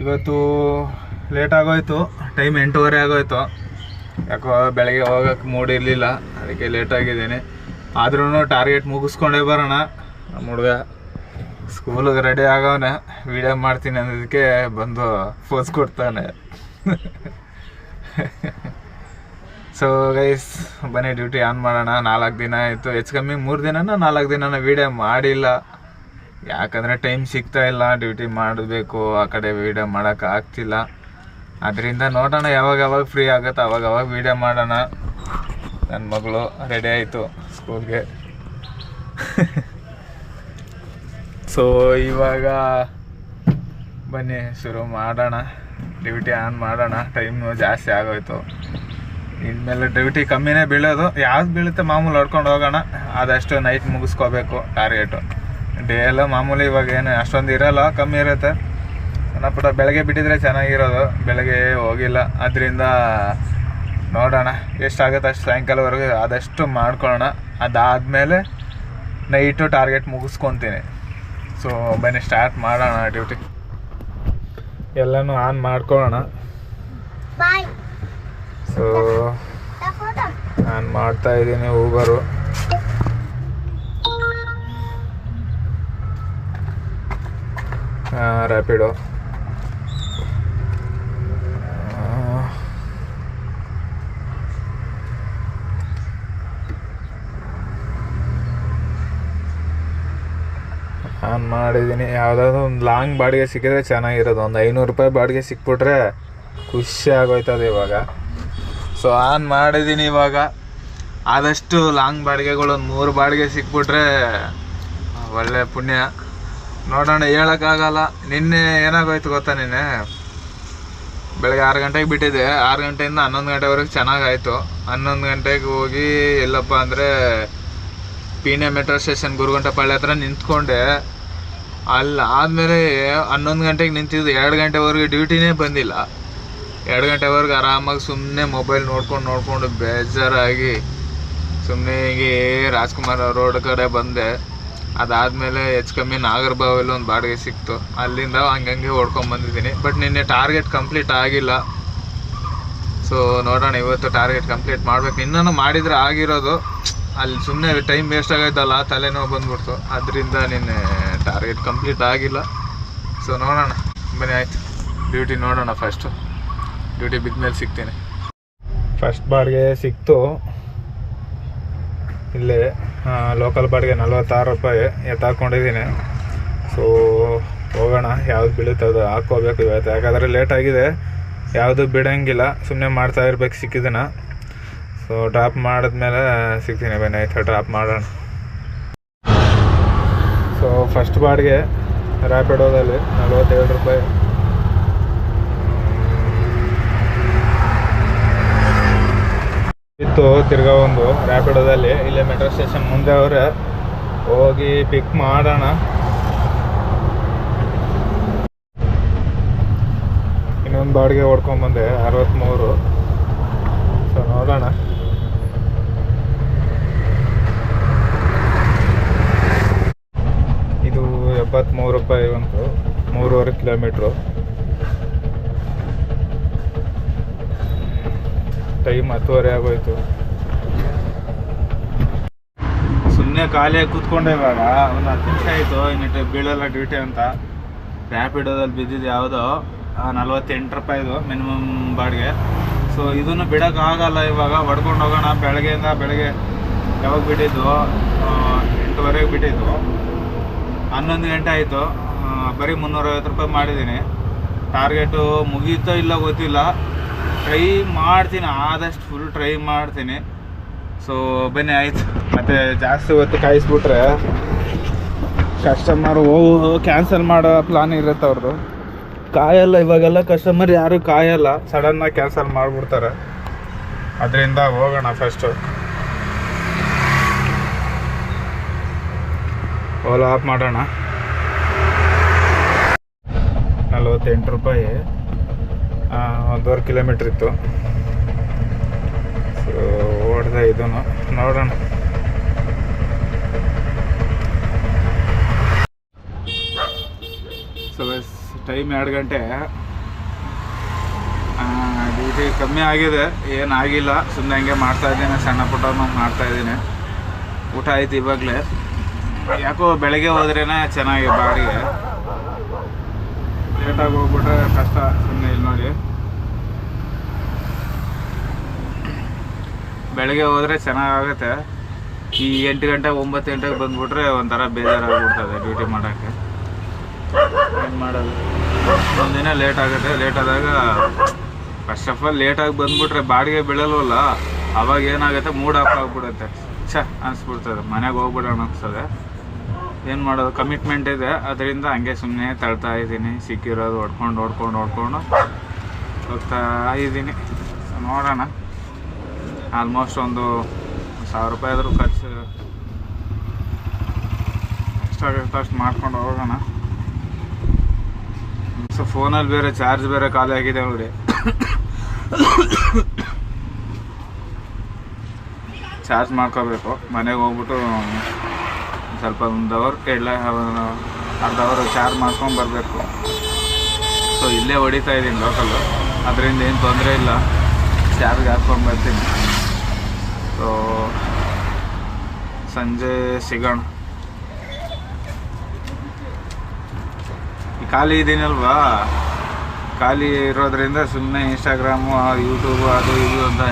ಇವತ್ತು ಲೇಟ್ ಆಗೋಯ್ತು. ಟೈಮ್ ಎಂಟೂವರೆ ಆಗೋಯ್ತು. ಯಾಕೋ ಬೆಳಗ್ಗೆ ಹೋಗಕ್ಕೆ ಮೂಡಿರಲಿಲ್ಲ ಅದಕ್ಕೆ ಲೇಟ್ ಆಗಿದ್ದೀನಿ. ಆದ್ರೂ ಟಾರ್ಗೆಟ್ ಮುಗಿಸ್ಕೊಂಡೇ ಬರೋಣ. ನಮ್ಮ ಹುಡುಗ ಸ್ಕೂಲಿಗೆ ರೆಡಿ ಆಗೋನೆ ವಿಡಿಯೋ ಮಾಡ್ತೀನಿ ಅನ್ನೋದಕ್ಕೆ ಬಂದು ಫೋಸ್ ಕೊಡ್ತಾನೆ. ಸೊ ಗೈಸ್ ಬನ್ನಿ ಡ್ಯೂಟಿ ಆನ್ ಮಾಡೋಣ. ನಾಲ್ಕು ದಿನ ಆಯಿತು. ಹೆಚ್ಚು ಕಮ್ಮಿ ಮೂರು ದಿನನೋ ನಾಲ್ಕು ದಿನನ ವೀಡಿಯೋ ಮಾಡಿಲ್ಲ. ಯಾಕಂದರೆ ಟೈಮ್ ಸಿಗ್ತಾ ಇಲ್ಲ ಡ್ಯೂಟಿ ಮಾಡಬೇಕು, ಆ ಕಡೆ ವೀಡಿಯೋ ಮಾಡೋಕೆ ಆಗ್ತಿಲ್ಲ. ಅದರಿಂದ ನೋಡೋಣ, ಯಾವಾಗ ಯಾವಾಗ ಫ್ರೀ ಆಗುತ್ತೆ ಅವಾಗ ಅವಾಗ ವೀಡಿಯೋ ಮಾಡೋಣ. ನನ್ನ ಮಗಳು ರೆಡಿ ಆಯಿತು ಸ್ಕೂಲ್ಗೆ ಸೊ ಇವಾಗ ಬನ್ನಿ, ಶುರು ಮಾಡೋಣ. ಡ್ಯೂಟಿ ಆನ್ ಮಾಡೋಣ. ಟೈಮು ಜಾಸ್ತಿ ಆಗೋಯ್ತು. ಇನ್ಮೇಲೆ ಡ್ಯೂಟಿ ಕಮ್ಮಿನೇ ಬೀಳೋದು. ಯಾವ್ದು ಬೀಳುತ್ತೆ ಮಾಮೂಲಿ ಹೊಡ್ಕೊಂಡು ಹೋಗೋಣ. ಆದಷ್ಟು ನೈಟ್ ಮುಗಿಸ್ಕೋಬೇಕು ಟಾರ್ಗೆಟು ಡೇ ಎಲ್ಲ ಮಾಮೂಲಿ ಇವಾಗ ಏನು ಅಷ್ಟೊಂದು ಇರಲ್ಲ ಕಮ್ಮಿ ಇರುತ್ತೆ. ಸಣ್ಣ ಪುಟ್ಟ ಬೆಳಗ್ಗೆ ಬಿಟ್ಟಿದ್ರೆ ಚೆನ್ನಾಗಿರೋದು ಬೆಳಗ್ಗೆ ಹೋಗಿಲ್ಲ. ಅದರಿಂದ ನೋಡೋಣ ಎಷ್ಟಾಗುತ್ತೆ ಅಷ್ಟು ಸಾಯಂಕಾಲವರೆಗೂ ಆದಷ್ಟು ಮಾಡ್ಕೊಳ್ಳೋಣ. ಅದಾದಮೇಲೆ ನೈಟು ಟಾರ್ಗೆಟ್ ಮುಗಿಸ್ಕೊತೀನಿ. ಸೊ ಬನ್ನಿ ಸ್ಟಾರ್ಟ್ ಮಾಡೋಣ ಡ್ಯೂಟಿ ಎಲ್ಲನೂ ಆನ್ ಮಾಡ್ಕೊಳ್ಳೋಣ. ಸೊ ನಾನು ಮಾಡ್ತಾ ಇದ್ದೀನಿ ಊಬರು ರ್ಯಾಪಿಡೋ ಆನ್ ಮಾಡಿದ್ದೀನಿ. ಯಾವುದಾದ್ರು ಒಂದು ಲಾಂಗ್ ಬಾಡಿಗೆ ಸಿಕ್ಕಿದ್ರೆ ಚೆನ್ನಾಗಿರೋದು. ಒಂದು ಐನೂರು ರೂಪಾಯಿ ಬಾಡಿಗೆ ಸಿಕ್ಬಿಟ್ರೆ ಖುಷಿ ಆಗೋಯ್ತದೆ ಇವಾಗ. ಸೊ ಆನ್ ಮಾಡಿದ್ದೀನಿ ಇವಾಗ. ಆದಷ್ಟು ಲಾಂಗ್ ಬಾಡಿಗೆಗಳು ಒಂದು ಮೂರು ಬಾಡಿಗೆ ಸಿಕ್ಬಿಟ್ರೆ ಒಳ್ಳೆ ಪುಣ್ಯ. ನೋಡೋಣ ಹೇಳೋಕ್ಕಾಗಲ್ಲ. ನಿನ್ನೆ ಏನಾಗೋಯ್ತು ಗೊತ್ತಾ ನಿನ್ನೆ? ಬೆಳಗ್ಗೆ ಆರು ಗಂಟೆಗೆ ಬಿಟ್ಟಿದ್ದೆ. ಆರು ಗಂಟೆಯಿಂದ ಹನ್ನೊಂದು ಗಂಟೆವರೆಗೆ ಚೆನ್ನಾಗಾಯಿತು. ಹನ್ನೊಂದು ಗಂಟೆಗೆ ಹೋಗಿ ಎಲ್ಲಪ್ಪ ಅಂದರೆ ಪೀಣ್ಯ ಮೆಟ್ರೋ ಸ್ಟೇಷನ್ ಗುರುಗಂಟಪಳ್ಳಿ ಹತ್ರ ನಿಂತ್ಕೊಂಡೆ. ಅಲ್ಲಿ, ಆದಮೇಲೆ ಹನ್ನೊಂದು ಗಂಟೆಗೆ ನಿಂತಿದ್ದು ಎರಡು ಗಂಟೆವರೆಗೆ ಡ್ಯೂಟಿನೇ ಬಂದಿಲ್ಲ. ಎರಡು ಗಂಟೆವರೆಗೆ ಆರಾಮಾಗಿ ಸುಮ್ಮನೆ ಮೊಬೈಲ್ ನೋಡ್ಕೊಂಡು ನೋಡಿಕೊಂಡು ಬೇಜಾರಾಗಿ ಸುಮ್ಮನೆ ಹೀಗೆ ರಾಜ್ಕುಮಾರ್ ರೋಡ್ ಕಡೆ ಬಂದೆ. ಅದಾದಮೇಲೆ ಹೆಚ್ಚು ಕಮ್ಮಿ ನಾಗರಬಾವಲ್ಲಿ ಒಂದು ಬಾಡಿಗೆ ಸಿಕ್ತು. ಅಲ್ಲಿಂದ ಹಂಗಂಗೆ ಓಡ್ಕೊಂಡು ಬಂದಿದ್ದೀನಿ. ಬಟ್ ನಿನ್ನೆ ಟಾರ್ಗೆಟ್ ಕಂಪ್ಲೀಟ್ ಆಗಿಲ್ಲ. ಸೊ ನೋಡೋಣ ಇವತ್ತು ಟಾರ್ಗೆಟ್ ಕಂಪ್ಲೀಟ್ ಮಾಡ್ಬೇಕು. ಇನ್ನೂ ಮಾಡಿದರೆ ಆಗಿರೋದು, ಅಲ್ಲಿ ಸುಮ್ಮನೆ ಟೈಮ್ ವೇಸ್ಟ್ ಆಗೈತಲ್ಲ, ತಲೆನೋವು ಬಂದ್ಬಿಡ್ತು. ಅದರಿಂದ ನಿನ್ನೆ ಟಾರ್ಗೆಟ್ ಕಂಪ್ಲೀಟ್ ಆಗಿಲ್ಲ. ಸೊ ನೋಡೋಣ. ಬನ್ನಿ, ಆಯ್ತು. ಡ್ಯೂಟಿ ನೋಡೋಣ ಫಸ್ಟು ಡ್ಯೂಟಿ ಬಿದ್ಮೇಲೆ ಸಿಗ್ತೀನಿ. ಫಸ್ಟ್ ಬಾಡಿಗೆ ಸಿಕ್ತು. ಇಲ್ಲಿ ಲೋಕಲ್ ಬಾಡಿಗೆ ನಲ್ವತ್ತಾರು ರೂಪಾಯಿ ಎತ್ತಾಕೊಂಡಿದ್ದೀನಿ. ಸೊ ಹೋಗೋಣ, ಯಾವ್ದು ಬೀಳುತ್ತೆ ಅದು ಹಾಕ್ಕೋಬೇಕು ಇವತ್ತು. ಯಾಕಂದರೆ ಲೇಟ್ ಆಗಿದೆ, ಯಾವುದು ಬಿಡೋಂಗಿಲ್ಲ ಸುಮ್ಮನೆ ಮಾಡ್ತಾ ಇರ್ಬೇಕು ಸಿಕ್ಕಿದ್ದನ ಸೊ ಡ್ರಾಪ್ ಮಾಡಿದ್ಮೇಲೆ ಸಿಗ್ತೀನಿ ಬನ್ನಿ, ಆಯ್ತು? ಡ್ರಾಪ್ ಮಾಡೋಣ. ಸೊ ಫಸ್ಟ್ ಬಾಡಿಗೆ ರ್ಯಾಪಿಡೋದಲ್ಲಿ ನಲ್ವತ್ತೇಳು ರೂಪಾಯಿ. ಇತ್ತು, ತಿರ್ಗಾ ಒಂದು ರ್ಯಾಪಿಡೋದಲ್ಲಿ ಇಲ್ಲೇ ಮೆಟ್ರೋ ಸ್ಟೇಷನ್ ಮುಂದೆ ಅವರೇ. ಹೋಗಿ ಪಿಕ್ ಮಾಡೋಣ. ಇನ್ನೊಂದು ಬಾಡಿಗೆ ಹೊಡ್ಕೊಂಬಂದೆ ಅರವತ್ತ್ಮೂರು ಸೊ ನೋಡೋಣ. ಇದು ಎಪ್ಪತ್ತ್ಮೂರು ರೂಪಾಯಿ ಒಂದು, ಮೂರುವರೆ ಕಿಲೋಮೀಟ್ರು ಟೈಮ್ ಹತ್ತುವರೆ ಆಗೋಯ್ತು. ಸುಮ್ಮನೆ ಖಾಲಿಯಾಗಿ ಕೂತ್ಕೊಂಡೆ ಇವಾಗ. ಒಂದು ಹತ್ತು ನಿಮಿಷ ಆಯಿತು ಇನ್ನು ಬೀಳಲ್ಲ ಡ್ಯೂಟಿ ಅಂತ. ರ್ಯಾಪಿಡೋದಲ್ಲಿ ಬಿದ್ದಿದ್ದು ಯಾವುದೋ ನಲ್ವತ್ತೆಂಟು ರೂಪಾಯಿದು ಮಿನಿಮಮ್ ಬಾಡಿಗೆ. ಸೊ ಇದನ್ನು ಬಿಡೋಕ್ಕಾಗಲ್ಲ ಇವಾಗ. ಹೊಡ್ಕೊಂಡು ಹೋಗೋಣ. ಬೆಳಗ್ಗೆಯಿಂದ ಬೆಳಗ್ಗೆ ಯಾವಾಗ ಬಿಟ್ಟಿದ್ದು? ಎಂಟುವರೆಗೆ ಬಿಟ್ಟಿದ್ದು. ಹನ್ನೊಂದು ಗಂಟೆ ಆಯಿತು. ಬರೀ ಮುನ್ನೂರೈವತ್ತು ರೂಪಾಯಿ ಮಾಡಿದ್ದೀನಿ. ಟಾರ್ಗೆಟು ಮುಗಿಯುತ್ತೋ ಇಲ್ಲ ಗೊತ್ತಿಲ್ಲ. ಟ್ರೈ ಮಾಡ್ತೀನಿ, ಆದಷ್ಟು ಫುಲ್ ಟ್ರೈ ಮಾಡ್ತೀನಿ. ಸೊ ಬನ್ನಿ, ಆಯ್ತು. ಮತ್ತೆ ಜಾಸ್ತಿ ಹೊತ್ತು ಕಾಯಿಸ್ಬಿಟ್ರೆ ಕಸ್ಟಮರ್ ಹೋಗು ಕ್ಯಾನ್ಸಲ್ ಮಾಡೋ ಪ್ಲಾನ್ ಇರುತ್ತೆ ಅವ್ರದ್ದು ಕಾಯಲ್ಲ, ಇವಾಗೆಲ್ಲ ಕಸ್ಟಮರ್ ಯಾರು ಕಾಯಲ್ಲ. ಸಡನ್ನಾಗಿ ಕ್ಯಾನ್ಸಲ್ ಮಾಡಿಬಿಡ್ತಾರೆ. ಅದರಿಂದ ಹೋಗೋಣ ಫಸ್ಟು ಓಲಾ ಆಫ್ ಮಾಡೋಣ. ನಲ್ವತ್ತೆಂಟು ರೂಪಾಯಿ. ಒಂದೂವರೆ ಕಿಲೋಮೀಟ್ರ್ ಇತ್ತು. ಸೊ ಓಡ್ದೆ ಇದನ್ನು ನೋಡೋಣ. ಸೊ ಟೈಮ್ ಎರಡು ಗಂಟೆ. ಡ್ಯೂಟಿ ಕಮ್ಮಿ ಆಗಿದೆ. ಏನಾಗಿಲ್ಲ ಸುಮ್ಮನೆ ಹಂಗೆ ಮಾಡ್ತಾ ಇದ್ದೀನಿ. ಸಣ್ಣ ಪುಟ್ಟ ಮಾಡ್ತಾ ಇದ್ದೀನಿ. ಊಟ ಆಯ್ತು ಇವಾಗಲೇ. ಯಾಕೋ ಬೆಳಗ್ಗೆ ಹೋದ್ರೇನೆ ಚೆನ್ನಾಗಿ ಬಾಡಿಗೆ ಲೇಟಾಗಿ ಹೋಗ್ಬಿಟ್ರೆ ಕಷ್ಟ ಸುಮ್ಮನೆ ನೋಡಿ ಬೆಳಗ್ಗೆ ಹೋದ್ರೆ ಚೆನ್ನಾಗಾಗುತ್ತೆ. ಈ ಎಂಟು ಗಂಟೆ, ಒಂಬತ್ತು ಗಂಟೆಗೆ ಬಂದ್ಬಿಟ್ರೆ ಒಂಥರ ಬೇಜಾರಾಗ್ಬಿಡ್ತದೆ ಡ್ಯೂಟಿ ಮಾಡೋಕ್ಕೆ. ಏನು ಮಾಡೋದು? ಒಂದಿನ ಲೇಟ್ ಆಗುತ್ತೆ. ಲೇಟ್ ಆದಾಗ ಫಸ್ಟ್ ಆಫ್ ಆಲ್ ಲೇಟಾಗಿ ಬಂದ್ಬಿಟ್ರೆ ಬಾಡಿಗೆ ಬೀಳಲ್ವಲ್ಲ? ಅವಾಗ ಏನಾಗುತ್ತೆ? ಮೂಡ್ ಆಫ್ ಆಗಿಬಿಡುತ್ತೆ. ಛ, ಅನಿಸ್ಬಿಡ್ತದೆ. ಮನೆಗೆ ಹೋಗ್ಬಿಡೋಣ ಅನಿಸ್ತದೆ. ಏನು ಮಾಡೋದು? ಕಮಿಟ್ಮೆಂಟ್ ಇದೆ. ಅದರಿಂದ ಹಂಗೆ ಸುಮ್ಮನೆ ತಳ್ತಾ ಇದ್ದೀನಿ. ಸಿಕ್ಕಿರೋದು ಹೊಡ್ಕೊಂಡು ಹೊಡ್ಕೊಂಡು ಹೊಡ್ಕೊಂಡು ಹೋಗ್ತಾ ಇದ್ದೀನಿ. ನೋಡೋಣ. ಆಲ್ಮೋಸ್ಟ್ ಒಂದು ಸಾವಿರ ರೂಪಾಯಿ ಆದರೂ ಖರ್ಚು ಅಷ್ಟು ಮಾಡ್ಕೊಂಡು ಹೋಗೋಣ. ಸೊ ಫೋನಲ್ಲಿ ಬೇರೆ ಚಾರ್ಜ್ ಬೇರೆ ಖಾಲಿ ಆಗಿದೆ ನೋಡಿ ಚಾರ್ಜ್ ಮಾಡ್ಕೋಬೇಕು. ಮನೆಗೆ ಹೋಗ್ಬಿಟ್ಟು ಸ್ವಲ್ಪ ಒಂದು ಅವರ್ ಇಲ್ಲ ಅರ್ಧ ಅವರ್ ಚಾರ್ಜ್ ಮಾಡ್ಕೊಂಡು ಬರಬೇಕು. ಸೊ ಇಲ್ಲೇ ಹೊಡಿತಾ ಇದ್ದೀನಿ ಲೋಕಲ್ಲು ಅದರಿಂದ ಏನು ತೊಂದರೆ ಇಲ್ಲ. ಚಾರ್ಜ್ ಹಾಕ್ಕೊಂಡು ಬರ್ತೀನಿ. ಸೊ ಸಂಜೆ ಸಿಗೋಣ. ಖಾಲಿ ಇದ್ದೀನಲ್ವಾ ಖಾಲಿ ಇರೋದ್ರಿಂದ ಸುಮ್ಮನೆ ಇನ್ಸ್ಟಾಗ್ರಾಮು ಯೂಟ್ಯೂಬು ಅದು ಇದು ಅಂತ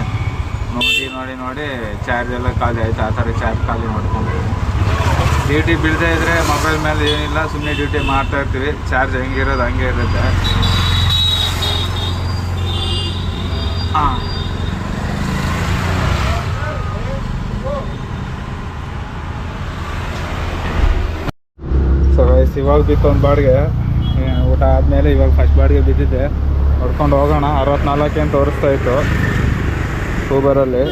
ನೋಡಿ ನೋಡಿ ನೋಡಿ ಚಾರ್ಜ್ ಎಲ್ಲ ಖಾಲಿ ಆಯಿತು. ಆ ಥರ ಚಾರ್ಜ್ ಖಾಲಿ ಮಾಡ್ಕೊಂಡು ಡ್ಯೂಟಿ ಬೀಳದೇ ಇದ್ರೆ ಮೊಬೈಲ್ ಮೇಲೆ ಏನಿಲ್ಲ ಸುಮ್ಮನೆ ಡ್ಯೂಟಿ ಮಾಡ್ತಾ ಇರ್ತೀವಿ. ಚಾರ್ಜ್ ಹೆಂಗಿರೋದು ಹಂಗೆ ಇರುತ್ತೆ. ಹಾಂ. ಸೊ ಇವಾಗ ಬಿತ್ತು ಒಂದು ಬಾಡಿಗೆ ಊಟ ಆದಮೇಲೆ ಇವಾಗ ಫಸ್ಟ್ ಬಾಡಿಗೆ ಬಿದ್ದಿದ್ದೆ. ಹೊಡ್ಕೊಂಡು ಹೋಗೋಣ. ಅರವತ್ನಾಲ್ಕು ತೋರಿಸ್ತಾ ಇತ್ತು. ಊಬರಲ್ಲಿ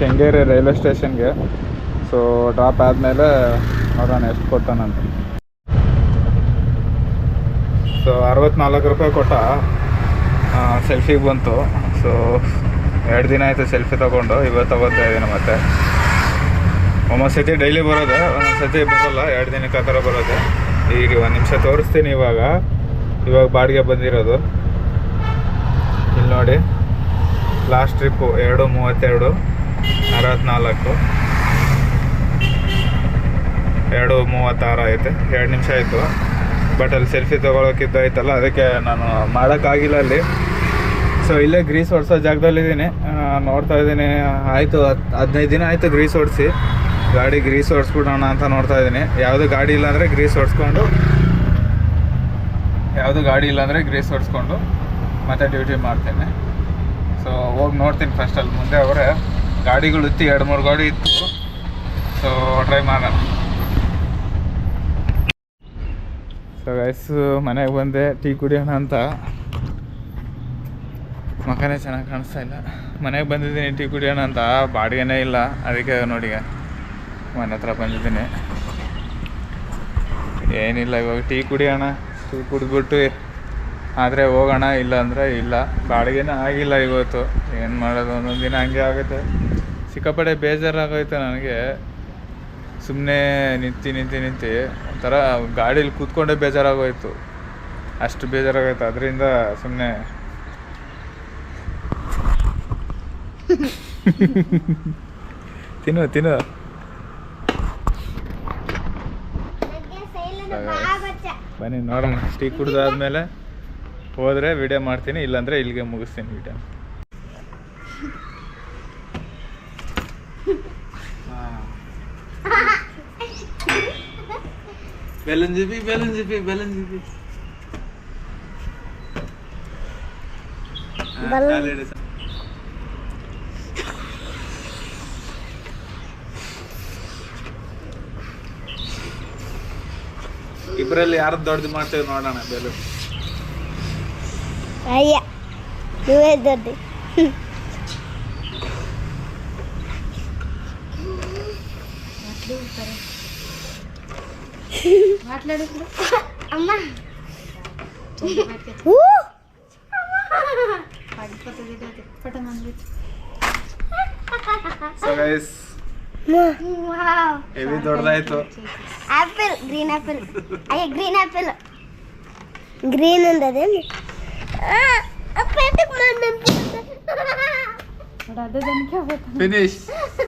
ಕೆಂಗೇರಿ ರೈಲ್ವೆ ಸ್ಟೇಷನ್ಗೆ. ಸೊ ಡ್ರಾಪ್ ಆದಮೇಲೆ ನೋಡೋಣ ಎಷ್ಟು ಕೊಟ್ಟನಂತ ಸೊ ಅರವತ್ನಾಲ್ಕು ರೂಪಾಯಿ ಕೊಟ್ಟ ಸೆಲ್ಫಿಗೆ ಬಂತು. ಸೊ ಎರಡು ದಿನ ಆಯಿತು ಸೆಲ್ಫಿ ತೊಗೊಂಡು, ಇವತ್ತು ತಗೋತಾ ಇದ್ದೀನಿ ಮತ್ತೆ. ಒಂದೊಂದು ಸತಿ ಡೈಲಿ ಬರೋದು ಒಂದೊಂದು ಸತಿ ಬರೋಲ್ಲ, ಎರಡು ದಿನಕ್ಕೆ ಆ ಥರ ಬರೋದು. ಈಗ ಒಂದು ನಿಮಿಷ ತೋರಿಸ್ತೀನಿ ಇವಾಗ. ಇವಾಗ ಬಾಡಿಗೆ ಬಂದಿರೋದು. ಇಲ್ಲಿ ನೋಡಿ. ಲಾಸ್ಟ್ ಟ್ರಿಪ್ಪು ಎರಡು ಮೂವತ್ತೆರಡು, ಅರವತ್ನಾಲ್ಕು. ಎರಡು ಮೂವತ್ತಾರು ಆಯಿತು. ಎರಡು ನಿಮಿಷ ಆಯಿತು. ಬಟ್ ಅಲ್ಲಿ ಸೆಲ್ಫಿ ತೊಗೊಳಕ್ಕಿದ್ದು ಆಯ್ತಲ್ಲ, ಅದಕ್ಕೆ ನಾನು ಮಾಡೋಕ್ಕಾಗಿಲ್ಲ ಅಲ್ಲಿ. ಸೊ ಇಲ್ಲೇ ಗ್ರೀಸ್ ಹೊಡ್ಸೋ ಜಾಗದಲ್ಲಿದ್ದೀನಿ ನೋಡ್ತಾ ಇದ್ದೀನಿ. ಆಯಿತು ಹತ್ತು ಹದಿನೈದು ದಿನ ಆಯಿತು ಗ್ರೀಸ್ ಹೊಡಿಸಿ ಗಾಡಿ ಗ್ರೀಸ್ ಹೊಡ್ಸ್ಬಿಡೋಣ ಅಂತ ನೋಡ್ತಾ ಇದ್ದೀನಿ. ಯಾವುದು ಗಾಡಿ ಇಲ್ಲ ಅಂದರೆ ಗ್ರೀಸ್ ಹೊಡ್ಸ್ಕೊಂಡು ಯಾವುದು ಗಾಡಿ ಇಲ್ಲ ಅಂದರೆ ಗ್ರೀಸ್ ಹೊಡ್ಸ್ಕೊಂಡು ಮತ್ತೆ ಡ್ಯೂಟಿ ಮಾಡ್ತೇನೆ. ಸೊ ಹೋಗಿ ನೋಡ್ತೀನಿ ಫಸ್ಟ್ ಅಲ್ಲಿ. ಮುಂದೆ ಅವರೇ, ಗಾಡಿಗಳು ಇತ್ತು, ಎರಡು ಮೂರು ಗಾಡಿ ಇತ್ತು. ಸೊ ಟ್ರೈ ಮಾಡೋಣ. ಸೊ ಗೈಸ್ ಮನೆಗೆ ಬಂದೆ, ಟೀ ಕುಡಿಯೋಣ ಅಂತ. ಮಕನೇ ಚೆನ್ನಾಗಿ ಕಾಣಿಸ್ತಾ ಇಲ್ಲ. ಮನೆಗೆ ಬಂದಿದ್ದೀನಿ, ಟೀ ಕುಡಿಯೋಣ ಅಂತ. ಬಾಡಿಗೆನೇ ಇಲ್ಲ. ಅದಕ್ಕೆ ನೋಡಿ ಮನೆ ಹತ್ರ ಬಂದಿದ್ದೀನಿ. ಏನಿಲ್ಲ, ಇವಾಗ ಟೀ ಕುಡಿಯೋಣ. ಟೀ ಕುಡಿದ್ಬಿಟ್ಟು ಆದರೆ ಹೋಗೋಣ ಇಲ್ಲ ಅಂದರೆ ಇಲ್ಲ. ಬಾಡಿಗೆನೇ ಆಗಿಲ್ಲ ಇವತ್ತು. ಏನು ಮಾಡೋದು, ಒಂದೊಂದು ದಿನ ಹಂಗೆ ಆಗುತ್ತೆ. ಸಿಕ್ಕಾಪಟ್ಟೆ ಬೇಜಾರಾಗೋಯ್ತು ನನಗೆ. ಸುಮ್ಮನೆ ನಿಂತು ನಿಂತು ನಿಂತು ಒಂಥರ ಗಾಡೀಲಿ ಕೂತ್ಕೊಂಡೇ ಬೇಜಾರಾಗೋಯ್ತು. ಅಷ್ಟು ಬೇಜಾರಾಗೋಯ್ತು. ಅದರಿಂದ ಸುಮ್ಮನೆ ತಿನ್ನು ತಿನ್ನು. ಬನ್ನಿ, ನೋಡೋಣ. ಟೀ ಕುಡ್ದಾದ್ಮೇಲೆ ಹೋದರೆ ವಿಡಿಯೋ ಮಾಡ್ತೀನಿ, ಇಲ್ಲಾಂದರೆ ಇಲ್ಲಿಗೆ ಮುಗಿಸ್ತೀನಿ video Balloon GP balloon GP balloon GP Balloon. ಇಬ್ಬರಲ್ಲಿ ಯಾರು ದೊಡ್ಡದು ಮಾಡ್ತೇವೆ ನೋಡೋಣ ಬೆಲೂನ್ ಅಯ್ಯ నువ్వే దొడ్డి మాట్లాడు ఇప్పుడు అమ్మా సో గైస్ ఏవి దొడ్డదాయితో ఆపిల్ గ్రీన్ ఆపిల్ అయ్యే గ్రీన్ ఆపిల్ గ్రీన్ ఉంది అదేంది ఫినిష్